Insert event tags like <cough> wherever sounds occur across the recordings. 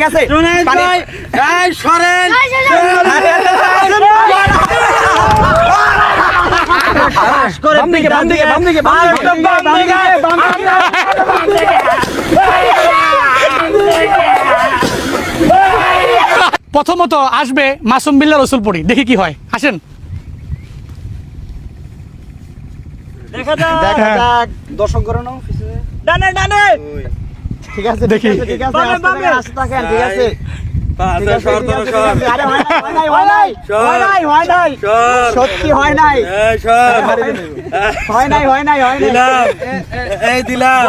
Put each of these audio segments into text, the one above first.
ঠিক আছে? সরেন। প্রথমত আসবে মাসুম বিল্লা রসুলপুরি। দেখি কি হয়। আসেন। দেখা যাক। দর্শক করে নাও ডানে ডানে। ঠিক আছে দেখি। ঠিক আছে, আস্তে। থাকেন, ঠিক আছে। হয় হয় হয় হয় হয় সত্যি হয় নাই। হয় নাই হয় নাই হয় দিলাম। এই দিলাম।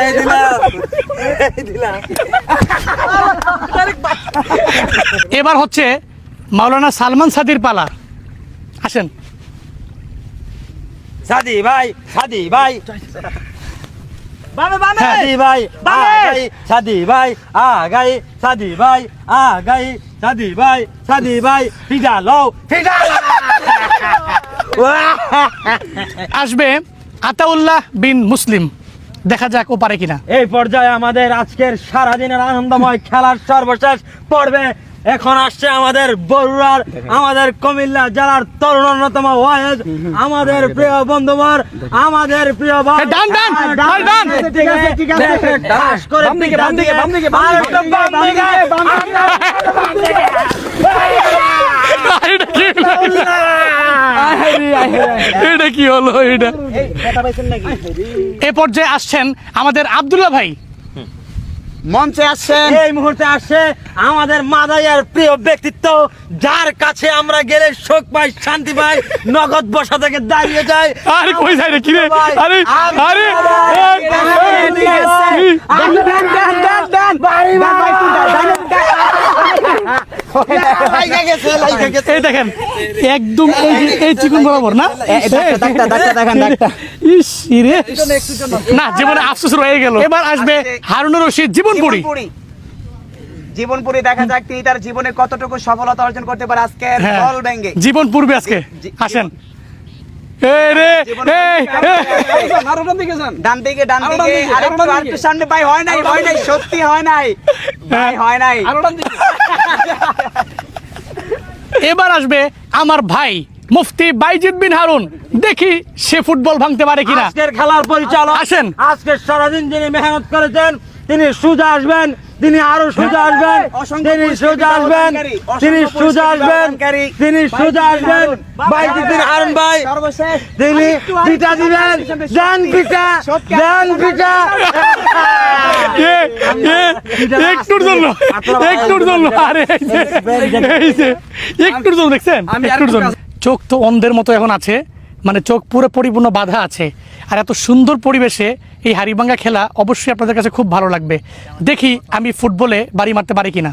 এই দিলাম। এই দিলাম। এবার হচ্ছে মাওলানা সালমান সাদির পালা। আসেন। সাদি ভাই সাদি ভাই। বামে বামে! সাদি ভাই বামে। সাদি ভাই আগাই সাদি ভাই আগাই সাদি ভাই সাদি ভাই ফিজা লও ফিজা <laughs> আসবে আতাউল্লাহ বিন মুসলিম। দেখা যাক ও পারে কিনা। এই পর্যায়ে আমাদের আজকের সারাদিনের আনন্দময় খেলার সর্বশেষ পর্বে এখন আসছে আমাদের বরুড়ার আমাদের কুমিল্লা জেলার তরুণ অন্যতম ওয়াহেদ আমাদের প্রিয় বন্ধুবর আমাদের প্রিয় ভাই এ, ডান, ডান, ডান, ডান। ঠিক আছে, ঠিক আছে। ডাস করে বাম দিকে, বাম দিকে, বাম দিকে, বাম দিকে, বাম বাম দিকে, দিকে, বাম দিকে। এটা কি হলো? এটা কি হলো? এ পর্যায়ে আসছেন আমাদের আব্দুল্লাহ ভাই মঞ্চে আসছেন। এই মুহূর্তে আসছে আমাদের মাদাইয়ার প্রিয় ব্যক্তিত্ব যার কাছে আমরা গেলে শোক পাই শান্তি পাই <laughs> নগদ বসা থেকে দাঁড়িয়ে যায়। আরে কই যায় রে কি রে আরে আরে এদিকে আসছে। ডান, ডান, ডান, ডান, ডান। ডান, ভাই, তুই ডান, ডান, ডান। এই দেখেন একদম এই এই চিকন বরাবর না? এ, এ, ডাক্তার, ডাক্তার, ডাক্তার দেখান, ডাক্তার। ইস রে না জীবনে আফসোস রয়ে গেল। এবার আসবে হারুনুর রশিদ জীবনপুরি জীবনপুরি। জীবনপুরি দেখা যাক তিনি তার জীবনে কতটুকু সফলতা অর্জন করতে পারে আজকের হ্যাঁ। বল ব্যাঙ্গে। জীবন পূর্বে আজকে। আসেন। এই রে এই এই। ডান দিকে ডান দিকে আরেকটু সামনে ভাই হয় নাই হয় নাই সত্যি হয় নাই। ভাই হয় নাই। <laughs> এবার আসবে আমার ভাই মুফতি বাইজিদ বিন হারুন। দেখি সে ফুটবল ভাঙতে পারে কিনা। আজকের খেলার পরিচালক আসেন। আজকে সারাদিন যিনি মেহনত করেছেন তিনি সুজা আসবেন। তিনি আরও সোজা আসবেন অসংখ্য তিনি সুজা আসবেন তিনি সুজা আসবেন তিনি সোজা আসবেন বাইজিদ্দিন হারুন ভাই তিনি আরেকটু, আরেকটু পিঠা দিবেন দেন পিঠা হ্যাঁ। দেন পিঠা। এ, এ, একটুর জন্য একটুর জন্য আরে একটুর জন্য দেখছেন? একটুর জন্য চোখ তো অন্ধের মতো এখন আছে। মানে চোখ পুরো পরিপূর্ণ বাধা আছে। আর এত সুন্দর পরিবেশে এই হারিবাঙ্গা খেলা অবশ্যই আপনাদের কাছে খুব ভালো লাগবে। দেখি আমি ফুটবলে বাড়ি মারতে পারি কিনা।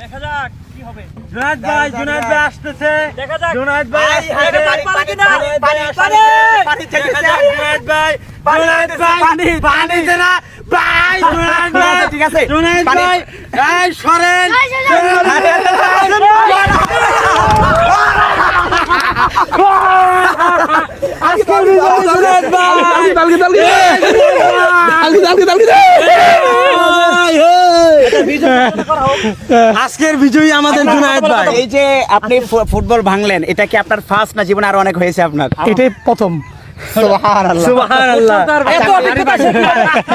দেখা যাক কি হবে। জুনায়েদ ভাই জুনায়েদ ভাই আসতেছে। দেখা যাক। জুনায়েদ ভাই ভাই, পানি, পানি কিনা? পানি, পানি, পানি থেকে দেখা যাক। যাক জুনায়েদ ভাই। পানি ভাই পানি, পানি। দে না। ভাই জুনায়েদ ঠিক ভাই। আছে, ঠিক আছে। জুনায়েদ ভাই এই সরেন আজকের বিজয়ী জুনায়েদ ভাই। আজকের বিজয়ী আমাদের জুনায়েদ ভাই। এই যে আপনি ফুটবল ভাঙলেন এটা কি আপনার ফার্স্ট না জীবনে আরও অনেক হয়েছে আপনার? এটাই প্রথম। সুবহানাল্লাহ। সুবহানাল্লাহ।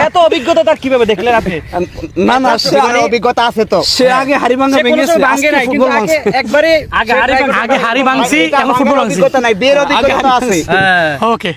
এত অভিজ্ঞতা তার কীভাবে দেখলেন আপনি? না না অভিজ্ঞতা আছে তো। সে আগে ভেঙেছে ভাঙে নাই একবারে আগে হারি আগে হাড়ি ভাঙছি এখন ফুটবল ভাঙছি। অভিজ্ঞতা নাই বিয়ের অভিজ্ঞতা আছে। হ্যাঁ। ওকে